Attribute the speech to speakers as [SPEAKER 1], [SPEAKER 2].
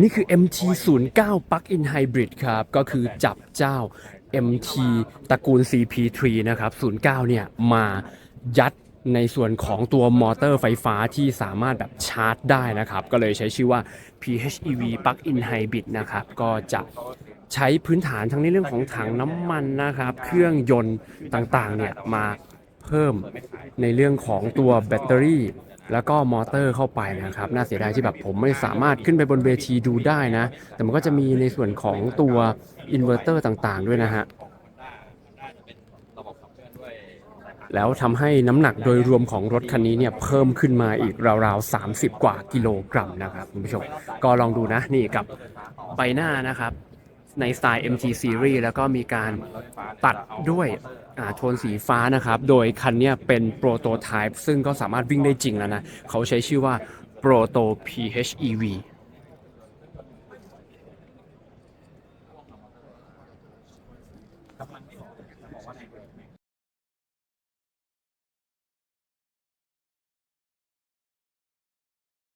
[SPEAKER 1] นี่คือ MT09 Plug-in Hybrid ครับ ก็คือจับเจ้า MT ตระกูล CP3 นะครับ 09 เนี่ยมายัดในส่วนของตัวมอเตอร์ไฟฟ้าที่สามารถแบบชาร์จได้นะครับ ก็เลยใช้ชื่อว่า PHEV Plug-in Hybrid นะครับ ก็จะใช้พื้นฐานทั้งในเรื่องของถังน้ำมันนะครับ เครื่องยนต์ต่างๆเนี่ยมาเพิ่มในเรื่องของตัวแบตเตอรี่ แล้วก็มอเตอร์เข้าไปนะครับ น่าเสียดายที่แบบผมไม่สามารถขึ้นไปบนเวทีดูได้นะ แต่มันก็จะมีในส่วนของตัวอินเวอร์เตอร์ต่างๆ ด้วยนะฮะ แล้วทำให้น้ำหนักโดยรวมของรถคันนี้เนี่ยเพิ่มขึ้นมาอีกราวๆ 30 กว่ากิโลกรัมนะครับคุณผู้ชม ก็ลองดูนะนี่กับใบหน้านะครับ ในสไตล์ MT Series แล้วก็มีการตัดด้วยโทนสีฟ้านะครับ โดยคันนี้เป็นโปรโตไทป์ซึ่งก็สามารถวิ่งได้จริงแล้วนะ เขาใช้ชื่อว่า Proto PHEV